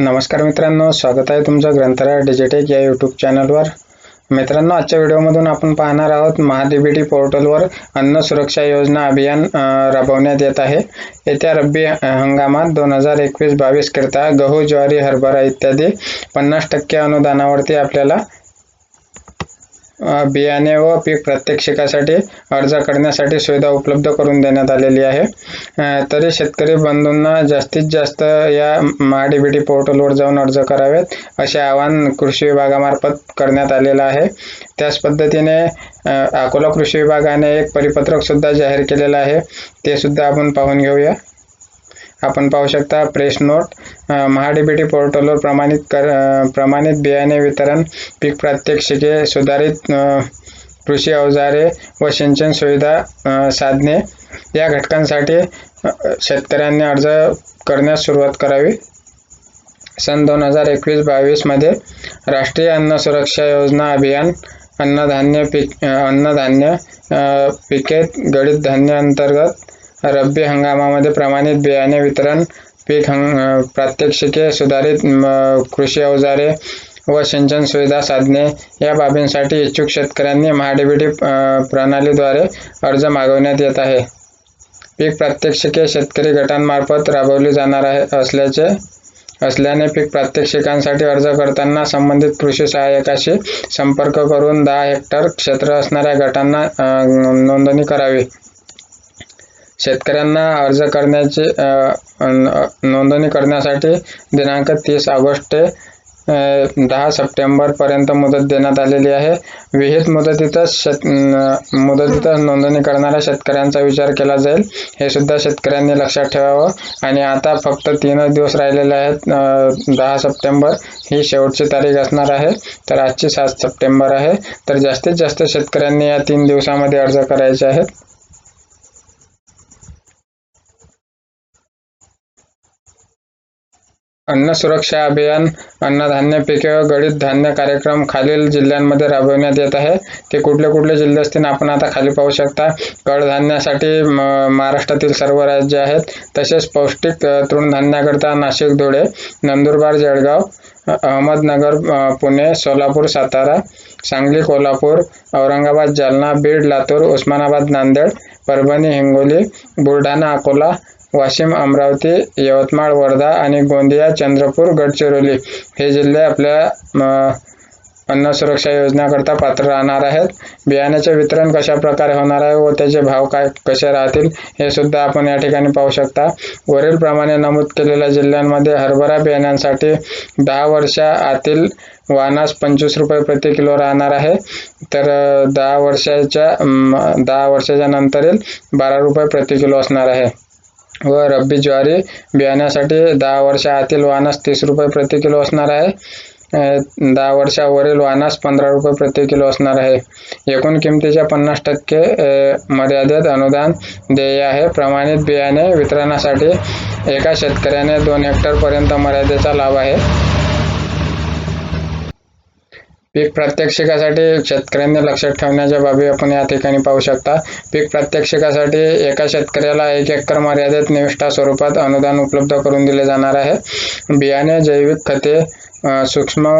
नमस्कार मित्रांनो स्वागत आहे तुमचं ग्रंथालय डिजिटेक या यूट्यूब चॅनलवर. मित्रांनो आजच्या व्हिडिओमधून आपण पाहणार आहोत महाडीबीटी पोर्टलवर अन्न सुरक्षा योजना अभियान राबवण्यात येत आहे. येत्या रब्बी हंगामात दोन हजार एकवीस बावीस करता गहू ज्वारी हरभरा इत्यादी पन्नास टक्के अनुदानावरती आपल्याला बियाणे व पीक प्रात्यक्षिकासाठी अर्ज करण्यासाठी सुविधा उपलब्ध करून देण्यात आलेली आहे. तरी शेतकरी बंधूंना जास्तीत जास्त या महाडीबीटी पोर्टलवर जाऊन अर्ज करावेत असे आवाहन कृषी विभागामार्फत करण्यात आलेलं आहे. त्याच पद्धतीने अकोला कृषी विभागाने एक परिपत्रक सुद्धा जाहीर केलेलं आहे. ते सुद्धा आपण पाहून घेऊया. आपण पाहू शकता प्रेस नोट महाडीबीटी पोर्टलवर प्रमाणित कर प्रमाणित बियाणे वितरण पीक प्रात्यक्षिके सुधारित कृषी अवजारे व सिंचन सुविधा साधने या घटकांसाठी शेतकऱ्यांनी अर्ज करण्यास सुरुवात करावी. सन दोन हजार एकवीस बावीसमध्ये राष्ट्रीय अन्न सुरक्षा योजना अभियान अन्नधान्य पीक अन्नधान्य पिकेत पिके गळीत धान्य अंतर्गत रब्बी हंगामामध्ये प्रमाणित बियाणे वितरण पीक हंग प्रात्यक्षिके सुधारित कृषी अवजारे व सिंचन सुविधा साधने या बाबींसाठी इच्छुक शेतकऱ्यांनी महाडीबीटी प्रणालीद्वारे अर्ज मागवण्यात येत आहे. पीक प्रात्यक्षिके शेतकरी गटांमार्फत राबवली जाणार आहे असल्याचे असल्याने पीक प्रात्यक्षिकांसाठी अर्ज करताना संबंधित कृषी सहाय्यकाशी संपर्क करून दहा हेक्टर क्षेत्र असणाऱ्या गटांना नोंदणी करावी. शेतकऱ्यांना अर्ज करण्याची न- नोंदणी करण्यासाठी दिनांक तीस ऑगस्ट ते दहा सप्टेंबर पर्यंत मुदत देण्यात आलेली आहे. विहित मुदतीतच शेत मुदतीतच नोंदणी करणाऱ्या शेतकऱ्यांचा विचार केला जाईल हे सुद्धा शेतकऱ्यांनी लक्षात ठेवावं. आणि आता फक्त तीनच दिवस राहिलेले आहेत दहा सप्टेंबर ही शेवटची तारीख असणार आहे. तर आजची सात सप्टेंबर आहे. तर जास्तीत जास्त शेतकऱ्यांनी या तीन दिवसामध्ये अर्ज करायचे आहेत. अन्न सुरक्षा अभियान अन्नधान्य पिके व गळीत धान्य कार्यक्रम खालील जिल्ह्यांमध्ये राबविण्यात येत आहे. ते कुठले कुठले जिल्हे असतील आपण आता खाली पाहू शकता. कडधान्यासाठी म- महाराष्ट्रातील सर्व राज्य आहेत. तसेच पौष्टिक तृणधान्याकरता नाशिक धुळे नंदुरबार जळगाव अहमदनगर पुणे सोलापूर सातारा सांगली कोल्हापूर औरंगाबाद जालना बीड लातूर उस्मानाबाद नांदेड परभणी हिंगोली बुलढाणा अकोला वाशिम अमरावती यवतमाळ वर्धा आणि गोंदिया चंद्रपूर गडचिरोली हे जिल्हे आपल्या अन्न सुरक्षा योजनेकरता पात्र राहणार आहेत. बियाण्याचे वितरण कशा प्रकारे होणार आहे व त्याचे भाव काय कसे राहतील हे सुद्धा आपण या ठिकाणी पाहू शकता. वरील प्रमाणे नमूद केलेल्या जिल्ह्यांमध्ये हरभरा बियाण्यांसाठी दहा वर्षा आतील वानास पंचवीस रुपये प्रति किलो राहणार आहे. तर दहा वर्षाच्या दहा वर्षाच्या नंतरील बारा रुपये प्रति किलो असणार आहे. व रब्बी ज्वारी बियाण्यासाठी दहा वर्षा आतील तीस रुपये प्रति किलो असणार आहे. दहा वर्षावरील वानास पंधरा रुपये प्रति किलो असणार आहे. एकूण किमतीच्या पन्नास टक्के मर्यादेत अनुदान देय आहे. प्रमाणित बियाणे वितरणासाठी एका शेतकऱ्याने दोन हेक्टर पर्यंत मर्यादेचा लाभ आहे. पीक प्रात्यक्षिकासाठी शेतकऱ्यांनी लक्षात ठेवण्याच्या बाबी आपण या ठिकाणी पाहू शकता. पीक प्रात्यक्षिकासाठी एका शेतकऱ्याला एक एकर मर्यादेत निविष्ठा स्वरूपात अनुदान उपलब्ध करून दिले जाणार आहे. बियाणे जैविक खते सूक्ष्म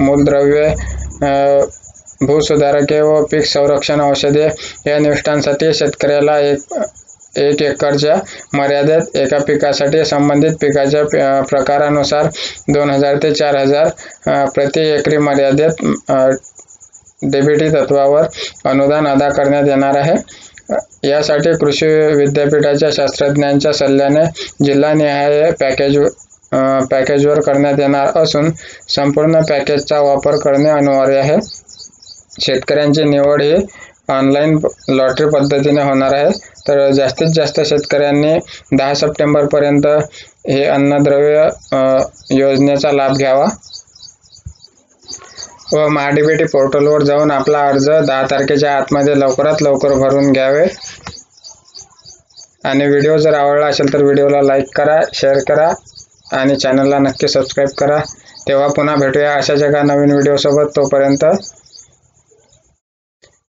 मूलद्रव्ये भूसुधारके व पीक संरक्षण औषधे या निविष्ठांसाठी शेतकऱ्याला एक एक एकरच्या मर्यादेत एका पिकासाठी संबंधित पिकाच्या प्रकारानुसार दोन हजार ते चार हजार प्रति एकरी मर्यादेत डीबीटी तत्वावर अनुदान अदा करण्यात येणार आहे. यासाठी कृषी विद्यापीठाच्या शास्त्रज्ञांच्या सल्ल्याने जिल्हानिहाय पॅकेज पॅकेजवर करण्यात येणार असून संपूर्ण पॅकेजचा वापर करणे अनिवार्य आहे. शेतकऱ्यांची निवड ही ऑनलाईन लॉटरी पद्धतीने होणार आहे. तर जास्तीत जास्त शेतकऱ्यांनी दहा सप्टेंबर पर्यंत हे अन्नद्रव्य योजनेचा लाभ घ्यावा. व महाडीबीटी पोर्टलवर जाऊन आपला अर्ज दहा तारखेच्या आतमध्ये लवकरात लवकर भरून घ्यावे. आणि व्हिडिओ जर आवडला असेल तर व्हिडिओला लाईक करा शेअर करा आणि चॅनलला नक्की सबस्क्राईब करा. तेव्हा पुन्हा भेटूया अशाच एका नवीन व्हिडिओसोबत. तोपर्यंत